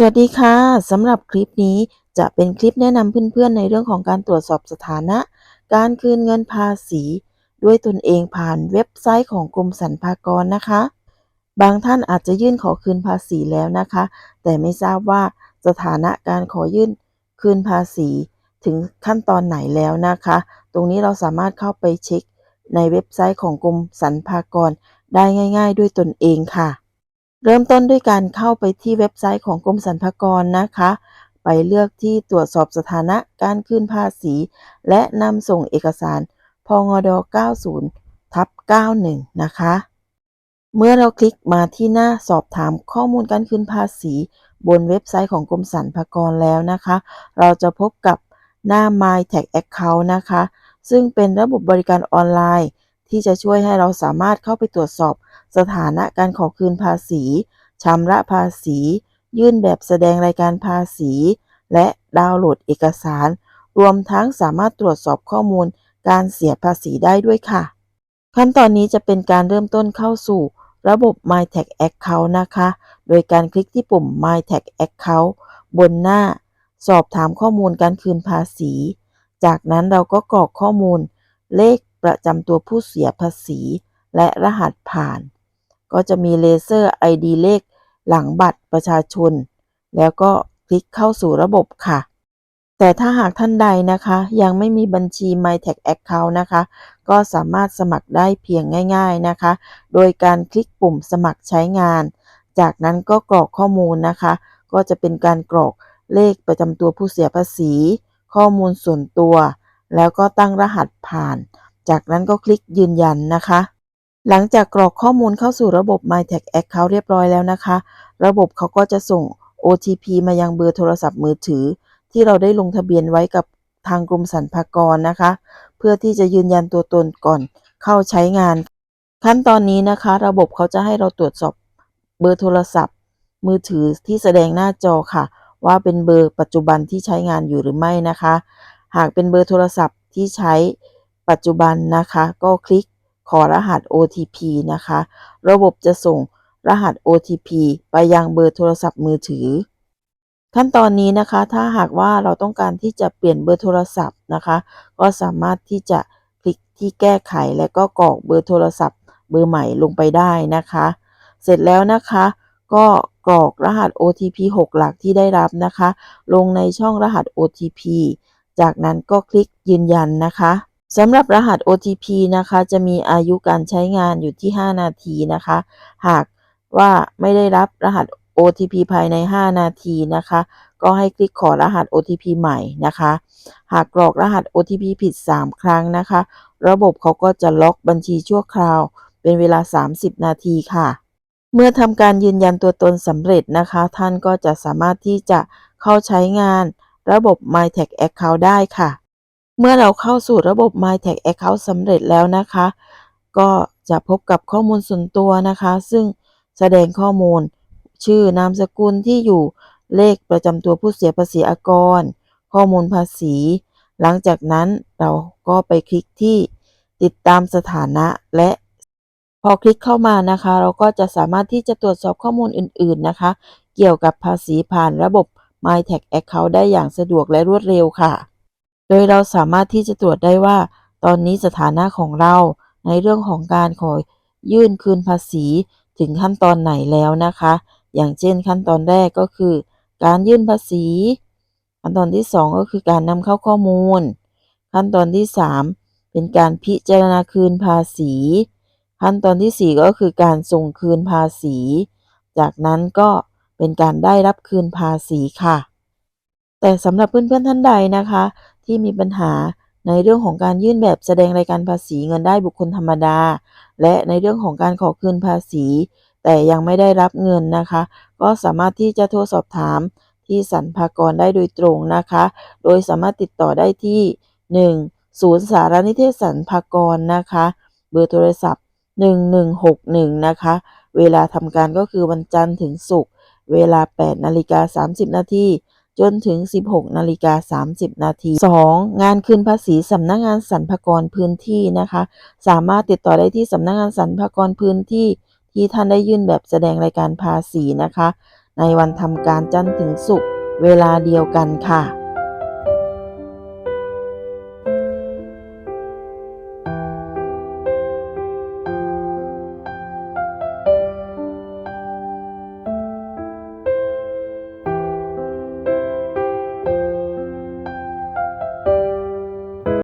สวัสดีค่ะสำหรับคลิปนี้จะเป็นคลิปแนะนำเพื่อนๆ ในเรื่องของการตรวจสอบสถานะ การคืนเงินภาษี ด้วยตนเองผ่านเว็บไซต์ของกรมสรรพากรนะคะ บางท่านอาจจะยื่นขอคืนภาษีแล้วนะคะ แต่ไม่ทราบว่าสถานะการขอยื่นคืนภาษีถึงขั้นตอนไหนแล้วนะคะ ตรงนี้เราสามารถเข้าไปเช็คในเว็บไซต์ของกรมสรรพากรได้ง่าย ๆ ด้วยตนเองค่ะ เริ่มต้นด้วยการเข้าไปที่เว็บไซต์ของกรมสรรพากรนะคะ ไปเลือกที่ตรวจสอบสถานะการคืนภาษี และนำส่งเอกสารพงด 90ทับ91 นะคะ เมื่อเราคลิกมาที่หน้าสอบถามข้อมูลการคืนภาษี บนเว็บไซต์ของกรมสรรพากรแล้วนะคะ เราจะพบกับหน้า My Tax Account นะคะ ซึ่งเป็นระบบบริการออนไลน์ ที่จะช่วยให้เราสามารถเข้าไปตรวจสอบ สถานะการขอคืนภาษีชำระภาษี ยื่นแบบแสดงรายการภาษี และดาวน์โหลดเอกสาร รวมทั้งสามารถตรวจสอบข้อมูลการเสียภาษีได้ด้วยค่ะ ขั้นตอนนี้จะเป็นการเริ่มต้นเข้าสู่ระบบ My Tax Account นะคะ โดยการคลิกที่ปุ่ม My Tax Account บนหน้า สอบถามข้อมูลการคืนภาษี จากนั้นเราก็กรอกข้อมูล เลขประจำตัวผู้เสียภาษี และรหัสผ่าน ก็จะมีเลเซอร์ ID เลขหลังบัตรประชาชน แล้วก็คลิกเข้าสู่ระบบค่ะ แต่ถ้าหากท่านใดนะคะ ยังไม่มีบัญชี MyTax Account นะคะ ก็สามารถสมัครได้เพียงง่าย ๆนะคะ โดยการคลิกปุ่มสมัครใช้งาน จากนั้นก็กรอกข้อมูลนะคะ ก็จะเป็นการกรอกเลขประจำตัวผู้เสียภาษี ข้อมูลส่วนตัว แล้วก็ตั้งรหัสผ่าน จากนั้นก็คลิกยืนยันนะคะ หลังจากกรอกข้อมูลเข้าสู่ระบบ MyTax Account เรียบร้อยแล้วนะคะ ระบบเขาก็จะส่ง OTP มายังเบอร์โทรศัพท์มือถือ ที่เราได้ลงทะเบียนไว้กับทางกรมสรรพากรนะคะ เพื่อที่จะยืนยันตัวตนก่อนเข้าใช้งาน ขั้นตอนนี้นะคะ ระบบเขาจะให้เราตรวจสอบเบอร์โทรศัพท์ มือถือที่แสดงหน้าจอค่ะ ว่าเป็นเบอร์ปัจจุบันที่ใช้งานอยู่หรือไม่นะคะ หากเป็นเบอร์โทรศัพท์ที่ใช้ปัจจุบันนะคะ ก็คลิก ขอรหัส OTP นะคะ ระบบจะส่งรหัส OTP ไปยังเบอร์โทรศัพท์มือถือ ขั้นตอนนี้นะคะ ถ้าหากว่าเราต้องการที่จะเปลี่ยนเบอร์โทรศัพท์นะคะ ก็สามารถที่จะคลิกที่แก้ไขและก็กรอกเบอร์โทรศัพท์ เบอร์ใหม่ลงไปได้นะคะ เสร็จแล้วนะคะ ก็กรอกรหัส OTP 6 หลักที่ได้รับนะคะ ลงในช่องรหัส OTP จากนั้นก็คลิกยืนยันนะคะ สำหรับรหัส OTP นะคะ จะมีอายุการใช้งานอยู่ที่ 5 นาทีนะคะ หากว่าไม่ได้รับรหัส OTP ภายใน 5 นาทีนะคะ ก็ให้คลิกขอรหัส OTP ใหม่นะคะ หากกรอกรหัส OTP ผิด 3 ครั้งนะคะ ระบบเขาก็จะล็อกบัญชีชั่วคราว เป็นเวลา 30 นาทีค่ะ เมื่อทำการยืนยันตัวตนสำเร็จนะคะ ท่านก็จะสามารถที่จะเข้าใช้งานระบบ MyTax Account ได้ค่ะ เมื่อเราเข้าสู่ระบบ MyTax Account สำเร็จแล้วนะคะ ก็จะพบกับข้อมูลส่วนตัวนะคะ ซึ่งแสดงข้อมูล ชื่อนามสกุลที่อยู่เลขประจำตัวผู้เสียภาษีอากร ข้อมูลภาษี หลังจากนั้นเราก็ไปคลิกที่ติดตามสถานะและ พอคลิกเข้ามานะคะ เราก็จะสามารถที่จะตรวจสอบข้อมูลอื่น ๆนะคะ เกี่ยวกับภาษีผ่านระบบ MyTax Account ได้อย่างสะดวกและรวดเร็วค่ะ โดยเราสามารถที่จะตรวจได้ว่า ตอนนี้สถานะของเราในเรื่องของการขอยื่นคืนภาษีถึงขั้นตอนไหนแล้วนะคะ อย่างเช่นขั้นตอนแรกก็คือ การยื่นภาษี ขั้นตอนที่ 2 ก็คือการนำเข้าข้อมูล ขั้นตอนที่ 3 เป็นการพิจารณาคืนภาษี ขั้นตอนที่ 4 ก็คือการส่งคืนภาษี จากนั้นก็เป็นการได้รับคืนภาษีค่ะ แต่สำหรับเพื่อนๆท่านใดนะคะ ที่มีปัญหาในเรื่องของการยื่นแบบแสดงรายการภาษีเงินได้บุคคลธรรมดา และในเรื่องของการขอคืนภาษี แต่ยังไม่ได้รับเงินนะคะ ก็สามารถที่จะโทรสอบถามที่สรรพากรได้โดยตรงนะคะ โดยสามารถติดต่อได้ที่ 1 ศูนย์สารนิเทศสรรพากรนะคะ เบอร์โทรศัพท์ 1161 นะคะ เวลาทำการก็คือวันจันทร์ถึงศุกร์เวลา 8 นาฬิกา 30 นาที จนถึง 16นาฬิกา30 นาที 2. งานคืนภาษีสำนักงงานสรรพากรพื้นที่นะคะ สามารถติดต่อได้ที่สำนักงงานสรรพากรพื้นที่ ที่ท่านได้ยื่นแบบแสดงรายการภาษีนะคะ ในวันทำการจันทร์ถึงศุกร์เวลาเดียวกันค่ะ